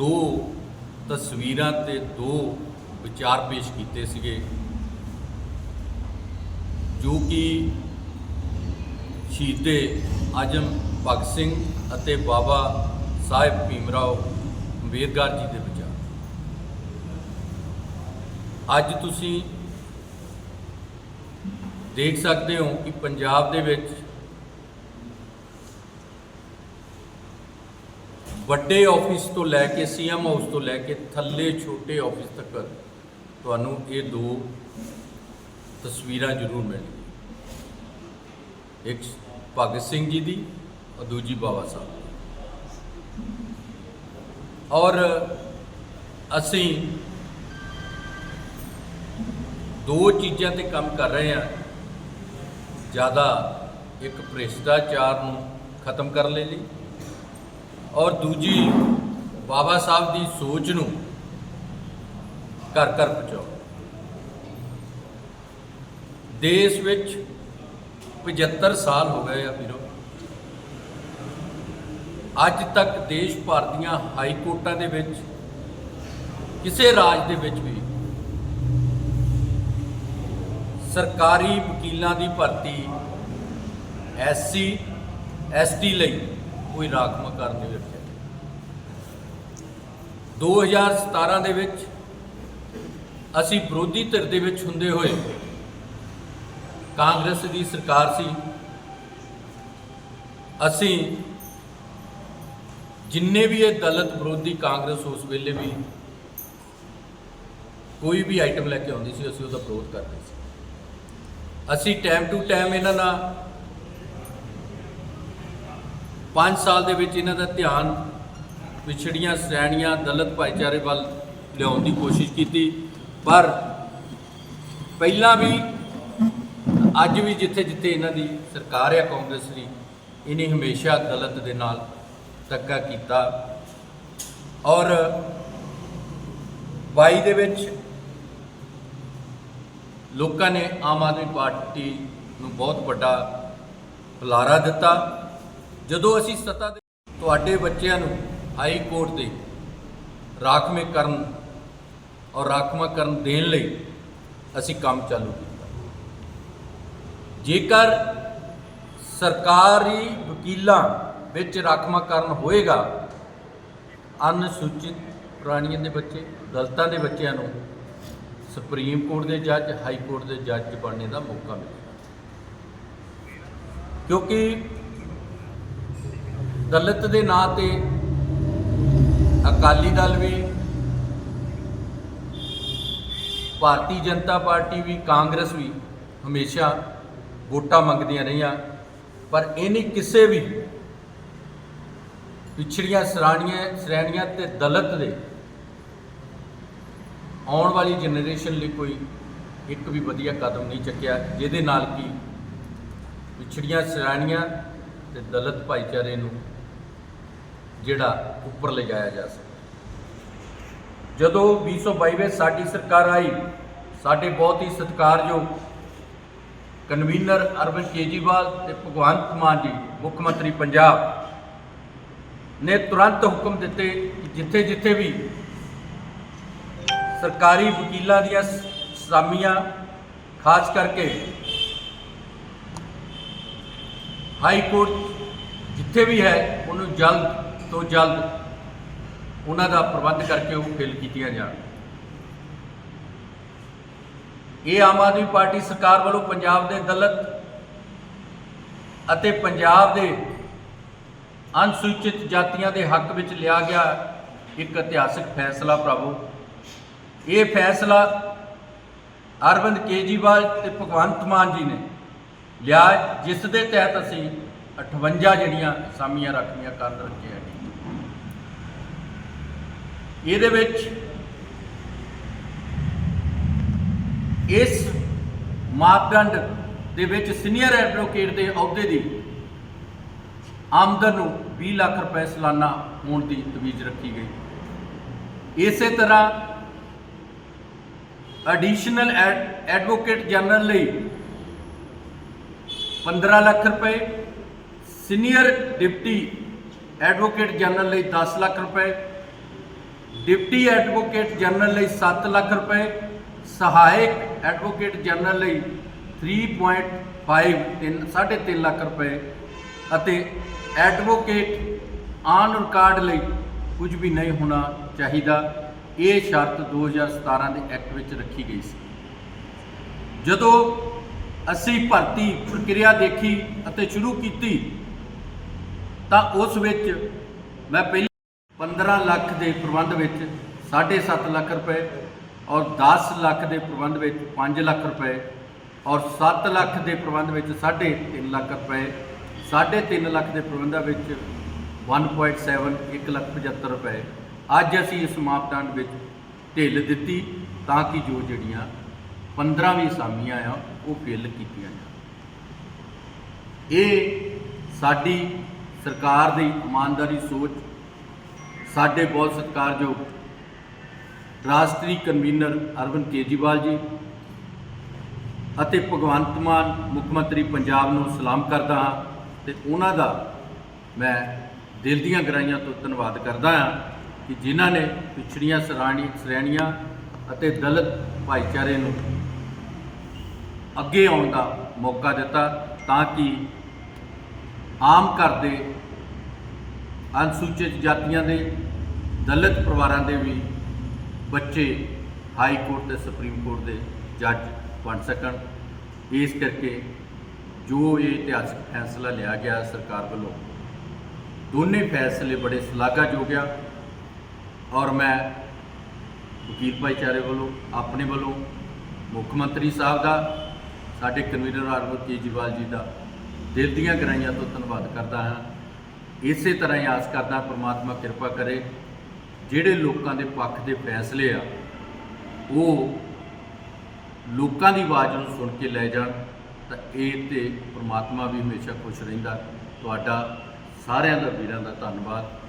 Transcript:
ਦੋ ਤਸਵੀਰਾਂ ਤੇ ਦੋ ਵਿਚਾਰ ਪੇਸ਼ ਕੀਤੇ ਸੀਗੇ, ਜੋ ਕਿ ਸ਼ਹੀਦੇ ਆਜਮ ਭਗਤ ਸਿੰਘ ਅਤੇ ਬਾਬਾ ਸਾਹਿਬ ਭੀਮਰਾਓ ਅੰਬੇਦਕਰ ਜੀ ਦੇ ਵਿਚਾਰ। ਅੱਜ ਤੁਸੀਂ ਦੇਖ ਸਕਦੇ ਹੋ ਕਿ ਪੰਜਾਬ ਦੇ ਵਿੱਚ ਵੱਡੇ ਆਫਿਸ ਤੋਂ ਲੈ ਕੇ ਸੀਐਮ ਹਾਊਸ ਤੋਂ ਲੈ ਕੇ ਥੱਲੇ ਛੋਟੇ ਆਫਿਸ ਤੱਕ ਤੁਹਾਨੂੰ ਇਹ ਦੋ ਤਸਵੀਰਾਂ ਜ਼ਰੂਰ ਮਿਲਣਗੀਆਂ ਇੱਕ ਭਗਤ ਸਿੰਘ ਜੀ ਦੀ ਔਰ ਦੂਜੀ ਬਾਬਾ ਸਾਹਿਬ ਦੀ। ਔਰ ਅਸੀਂ ਦੋ ਚੀਜ਼ਾਂ ਤੇ ਕੰਮ ਕਰ ਰਹੇ ਹਾਂ ਜ਼ਿਆਦਾ ਇੱਕ ਭ੍ਰਿਸ਼ਟਾਚਾਰ ਨੂੰ ਖਤਮ ਕਰਨ ਲਈ ਲਈ ਔਰ ਦੂਜੀ, ਬਾਬਾ ਸਾਹਿਬ ਦੀ ਸੋਚ ਨੂੰ ਘਰ ਘਰ ਪਹੁੰਚਾਓ। ਦੇਸ਼ ਵਿੱਚ 75 ਸਾਲ ਹੋ ਗਏ ਆ ਵੀਰੋ। ਅੱਜ ਤੱਕ ਦੇਸ਼ ਭਰ ਦੀਆਂ ਹਾਈ ਕੋਰਟਾਂ ਦੇ ਵਿੱਚ, ਕਿਸੇ ਰਾਜ ਦੇ ਵਿੱਚ ਵੀ ਸਰਕਾਰੀ ਵਕੀਲਾਂ ਦੀ ਭਰਤੀ ਐਸਸੀ, ਐਸਟੀ ਲਈ ਕੋਈ ਰਾਖਵਾਂਕਰਨ ਨਹੀਂ ਰੱਖਿਆ। 2017 ਦੇ ਵਿੱਚ ਅਸੀਂ ਵਿਰੋਧੀ ਧਿਰ ਦੇ ਵਿੱਚ ਹੁੰਦੇ ਹੋਏ ਕਾਂਗਰਸ ਦੀ ਸਰਕਾਰ ਸੀ। ਅਸੀਂ ਜਿੰਨੇ ਵੀ ਇਹ ਦਲਤ ਵਿਰੋਧੀ ਕਾਂਗਰਸ ਉਸ ਵੇਲੇ ਵੀ ਕੋਈ ਵੀ ਆਈਟਮ ਲੈ ਕੇ ਆਉਂਦੀ ਸੀ, ਅਸੀਂ ਉਹਦਾ ਵਿਰੋਧ ਕਰਦੇ ਸੀ। ਅਸੀਂ ਟਾਈਮ ਟੂ ਟਾਈਮ ਇਹਨਾਂ ਨਾਲ 5 ਸਾਲ ਦੇ ਵਿੱਚ ਇਹਨਾਂ ਦਾ ਧਿਆਨ ਵਿਛੜੀਆਂ ਸ਼੍ਰੇਣੀਆਂ ਦਲਿਤ ਭਾਈਚਾਰੇ ਵੱਲ ਲਿਆਉਣ ਦੀ ਕੋਸ਼ਿਸ਼ ਕੀਤੀ। ਪਰ ਪਹਿਲਾਂ ਵੀ, ਅੱਜ ਵੀ ਜਿੱਥੇ ਜਿੱਥੇ ਇਹਨਾਂ ਦੀ ਸਰਕਾਰ ਹੈ ਕਾਂਗਰਸ ਦੀ, ਇਹਨੇ ਹਮੇਸ਼ਾ ਦਲਿਤ ਦੇ ਨਾਲ ਧੱਕਾ ਕੀਤਾ। ਔਰ 22 ਦੇ ਵਿੱਚ ਲੋਕਾਂ ਨੇ ਆਮ ਆਦਮੀ ਪਾਰਟੀ ਨੂੰ ਬਹੁਤ ਵੱਡਾ ਹੁਲਾਰਾ ਦਿੱਤਾ। ਜਦੋਂ ਅਸੀਂ ਸੱਤਾ ਦੇ ਤੁਹਾਡੇ ਬੱਚਿਆਂ ਨੂੰ ਹਾਈ ਕੋਰਟ ਦੇ ਰਾਖਵੇਂਕਰਨ ਔਰ ਰਾਖਵਾਂਕਰਨ ਦੇਣ ਲਈ ਅਸੀਂ ਕੰਮ ਚਾਲੂ ਕੀਤਾ। ਜੇਕਰ ਸਰਕਾਰੀ ਵਕੀਲਾਂ ਵਿੱਚ ਰਾਖਵਾਂਕਰਨ ਹੋਏਗਾ, ਅਨੁਸੂਚਿਤ ਪ੍ਰਾਣੀਆਂ ਦੇ ਬੱਚੇ ਦਲਤਾਂ ਦੇ ਬੱਚਿਆਂ ਨੂੰ ਸੁਪਰੀਮ ਕੋਰਟ ਦੇ ਜੱਜ, ਹਾਈ ਕੋਰਟ ਦੇ ਜੱਜ ਬਣਨੇ ਦਾ ਮੌਕਾ ਮਿਲੇਗਾ ਕਿਉਂਕਿ ਦਲਿਤ ਦੇ ਨਾਂ ਤੇ ਅਕਾਲੀ ਦਲ ਵੀ, ਭਾਰਤੀ ਜਨਤਾ ਪਾਰਟੀ ਵੀ, ਕਾਂਗਰਸ ਵੀ ਹਮੇਸ਼ਾ ਵੋਟਾਂ ਮੰਗਦੀਆਂ ਰਹੀਆਂ। ਪਰ ਇਹਨੇ ਕਿਸੇ ਵੀ ਪਿਛੜੀਆਂ ਸਰਾਣੀਆਂ ਸ਼੍ਰੇਣੀਆਂ ਤੇ ਦਲਿਤ ਦੇ ਆਉਣ ਵਾਲੀ ਜਨਰੇਸ਼ਨ ਲਈ ਕੋਈ ਇੱਕ ਵੀ ਵਧੀਆ ਕਦਮ ਨਹੀਂ ਚੱਕਿਆ, ਜਿਹਦੇ ਨਾਲ ਕਿ ਪਿਛੜੀਆਂ ਸ਼੍ਰੇਣੀਆਂ ਤੇ ਦਲਿਤ ਭਾਈਚਾਰੇ ਨੂੰ ਜਿਹੜਾ ਉੱਪਰ ਲਿਜਾਇਆ ਜਾ ਸਕੇ। ਜਦੋਂ 2022 ਵਿੱਚ ਸਾਡੀ ਸਰਕਾਰ ਆਈ, ਸਾਡੇ ਬਹੁਤ ਹੀ ਸਤਿਕਾਰਯੋਗ ਕਨਵੀਨਰ ਅਰਵਿੰਦ ਕੇਜੀਵਾਲ ਤੇ ਭਗਵੰਤ ਮਾਨ ਜੀ, ਮੁੱਖ ਮੰਤਰੀ ਪੰਜਾਬ ਨੇ ਤੁਰੰਤ ਹੁਕਮ ਦਿੱਤੇ ਕਿ ਜਿੱਥੇ ਜਿੱਥੇ ਵੀ ਸਰਕਾਰੀ ਵਕੀਲਾਂ ਦੀਆਂ ਸਾਮੀਆਂ ਖਾਸ ਕਰਕੇ ਹਾਈ ਕੋਰਟ ਜਿੱਥੇ ਵੀ ਹੈ, ਉਹਨੂੰ ਜਲਦ ਤੋਂ ਜਲਦ ਉਹਨਾਂ ਦਾ ਪ੍ਰਬੰਧ ਕਰਕੇ ਉਹ ਫਿਲ ਕੀਤੀਆਂ ਜਾਣ। ਇਹ ਆਮ ਆਦਮੀ ਪਾਰਟੀ ਸਰਕਾਰ ਵੱਲੋਂ ਪੰਜਾਬ ਦੇ ਦਲਿਤ ਅਤੇ ਪੰਜਾਬ ਦੇ ਅਨੁਸੂਚਿਤ ਜਾਤੀਆਂ ਦੇ ਹੱਕ ਵਿੱਚ ਲਿਆ ਗਿਆ ਇੱਕ ਇਤਿਹਾਸਕ ਫੈਸਲਾ ਪ੍ਰਭੂ। ਇਹ ਫੈਸਲਾ ਅਰਵਿੰਦ ਕੇਜੀਵਾਲ ਤੇ ਭਗਵੰਤ ਮਾਨ ਜੀ ਨੇ ਲਿਆ, ਜਿਸ ਦੇ ਤਹਿਤ ਅਸੀਂ 58 ਜਿਹੜੀਆਂ ਅਸਾਮੀਆਂ ਰੱਖੀਆਂ ਕਰ ਰੱਖੇ ਇਹਦੇ ਵਿੱਚ ਇਸ ਮਾਪਦੰਡ ਦੇ ਵਿੱਚ ਸੀਨੀਅਰ ਐਡਵੋਕੇਟ ਦੇ ਅਹੁਦੇ ਦੀ ਆਮਦਨ ਨੂੰ 20 ਲੱਖ ਰੁਪਏ ਸਾਲਾਨਾ ਹੋਣ ਦੀ ਤਵੀਜ਼ ਰੱਖੀ ਗਈ। ਇਸੇ ਤਰ੍ਹਾਂ ਐਡੀਸ਼ਨਲ ਐਡਵੋਕੇਟ ਜਨਰਲ ਲਈ 15 ਲੱਖ ਰੁਪਏ ਸੀਨੀਅਰ ਡਿਪਟੀ ਐਡਵੋਕੇਟ ਜਨਰਲ ਲਈ 10 ਲੱਖ ਰੁਪਏ ਡਿਪਟੀ ਐਡਵੋਕੇਟ ਜਨਰਲ ਲਈ 7 ਲੱਖ ਰੁਪਏ, ਸਹਾਇਕ ਐਡਵੋਕੇਟ ਜਨਰਲ ਲਈ 3.5 ਤਿੰਨ- ਸਾਢੇ ਤਿੰਨ ਲੱਖ ਰੁਪਏ ਅਤੇ ਐਡਵੋਕੇਟ ਆਨ ਰਿਕਾਰਡ ਲਈ ਕੁਝ ਵੀ ਨਹੀਂ ਹੋਣਾ ਚਾਹੀਦਾ। ਇਹ ਸ਼ਰਤ 2017 ਦੇ ਐਕਟ ਵਿੱਚ ਰੱਖੀ ਗਈ ਸੀ। ਜਦੋਂ ਅਸੀਂ ਭਰਤੀ ਪ੍ਰਕਿਰਿਆ ਦੇਖੀ ਅਤੇ ਸ਼ੁਰੂ ਕੀਤੀ ਤਾਂ ਉਸ ਵਿੱਚ ਮੈਂ ਪਹਿਲੀ 15 ਲੱਖ ਦੇ ਪ੍ਰਬੰਧ ਵਿੱਚ 7.5 ਲੱਖ ਰੁਪਏ ਔਰ 10 ਲੱਖ ਦੇ ਪ੍ਰਬੰਧ ਵਿੱਚ 5 ਲੱਖ ਰੁਪਏ ਔਰ 7 ਲੱਖ ਦੇ ਪ੍ਰਬੰਧ ਵਿੱਚ 3.5 ਲੱਖ ਰੁਪਏ 3.5 ਲੱਖ ਦੇ ਪ੍ਰਬੰਧਾਂ ਵਿੱਚ 1.7 1 ਲੱਖ 75 ਰੁਪਏ। ਅੱਜ ਅਸੀਂ ਇਸ ਮਾਪਦੰਡ ਵਿੱਚ ਢਿੱਲ ਦਿੱਤੀ ਤਾਂ ਕਿ ਜੋ ਜਿਹੜੀਆਂ 15 ਵੀ ਅਸਾਮੀਆਂ ਆ, ਉਹ ਫਿਲ ਕੀਤੀਆਂ ਜਾਣ। ਇਹ ਸਾਡੀ ਸਰਕਾਰ ਦੀ ਇਮਾਨਦਾਰੀ ਸੋਚ ਸਾਡੇ ਬਹੁਤ ਸਤਿਕਾਰਯੋਗ ਰਾਸ਼ਟਰੀ ਕਨਵੀਨਰ ਅਰਵਿੰਦ ਕੇਜਰੀਵਾਲ ਜੀ ਅਤੇ ਭਗਵੰਤ ਮਾਨ ਮੁੱਖ ਮੰਤਰੀ ਪੰਜਾਬ ਨੂੰ ਸਲਾਮ ਕਰਦਾ ਹਾਂ ਤੇ ਉਹਨਾਂ ਦਾ ਮੈਂ ਦਿਲ ਦੀਆਂ ਗਰਾਈਆਂ ਤੋਂ ਧੰਨਵਾਦ ਕਰਦਾ ਹਾਂ ਕਿ ਜਿਨ੍ਹਾਂ ਨੇ ਪਿਛੜੀਆਂ ਸਰਾਣੀ ਸ਼੍ਰੇਣੀਆਂ ਅਤੇ ਦਲਿਤ ਭਾਈਚਾਰੇ ਨੂੰ ਅੱਗੇ ਆਉਣ ਦਾ ਮੌਕਾ ਦਿੱਤਾ ਤਾਂ ਕਿ ਆਮ ਘਰ ਦੇ ਅਨੁਸੂਚਿਤ ਜਾਤੀਆਂ ਦੇ, ਦਲਿਤ ਪਰਿਵਾਰਾਂ ਦੇ ਵੀ ਬੱਚੇ ਹਾਈ ਕੋਰਟ ਤੇ ਸੁਪਰੀਮ ਕੋਰਟ ਦੇ ਜੱਜ ਬਣ ਸਕਣ। ਇਸ ਕਰਕੇ ਜੋ ਇਹ ਇਤਿਹਾਸਕ ਫੈਸਲਾ ਲਿਆ ਗਿਆ ਸਰਕਾਰ ਵੱਲੋਂ, ਦੋਨੇ ਫੈਸਲੇ ਬੜੇ ਸ਼ਲਾਘਾਯੋਗ ਆ। ਔਰ ਮੈਂ ਵਕੀਲ ਭਾਈਚਾਰੇ ਵੱਲੋਂ, ਆਪਣੇ ਵੱਲੋਂ, ਮੁੱਖ ਮੰਤਰੀ ਸਾਹਿਬ ਦਾ, ਸਾਡੇ ਕਨਵੀਨਰ ਅਰਵਿੰਦ ਕੇਜਰੀਵਾਲ ਜੀ ਦਾ ਦਿਲ ਦੀਆਂ ਗਹਿਰਾਈਆਂ ਤੋਂ ਧੰਨਵਾਦ ਕਰਦਾ ਹਾਂ। ਇਸੇ ਤਰ੍ਹਾਂ ਹੀ ਆਸ ਕਰਦਾ ਪ੍ਰਮਾਤਮਾ ਕਿਰਪਾ ਕਰੇ, ਜਿਹੜੇ ਲੋਕਾਂ ਦੇ ਪੱਖ ਦੇ ਫੈਸਲੇ ਆ, ਉਹ ਲੋਕਾਂ ਦੀ ਆਵਾਜ਼ ਨੂੰ ਸੁਣ ਕੇ ਲੈ ਜਾਣ, ਤਾਂ ਇਹ ਤੇ ਪ੍ਰਮਾਤਮਾ ਵੀ ਹਮੇਸ਼ਾ ਖੁਸ਼ ਰਹਿੰਦਾ। ਤੁਹਾਡਾ ਸਾਰਿਆਂ ਦਾ ਵੀਰਾਂ ਦਾ ਧੰਨਵਾਦ।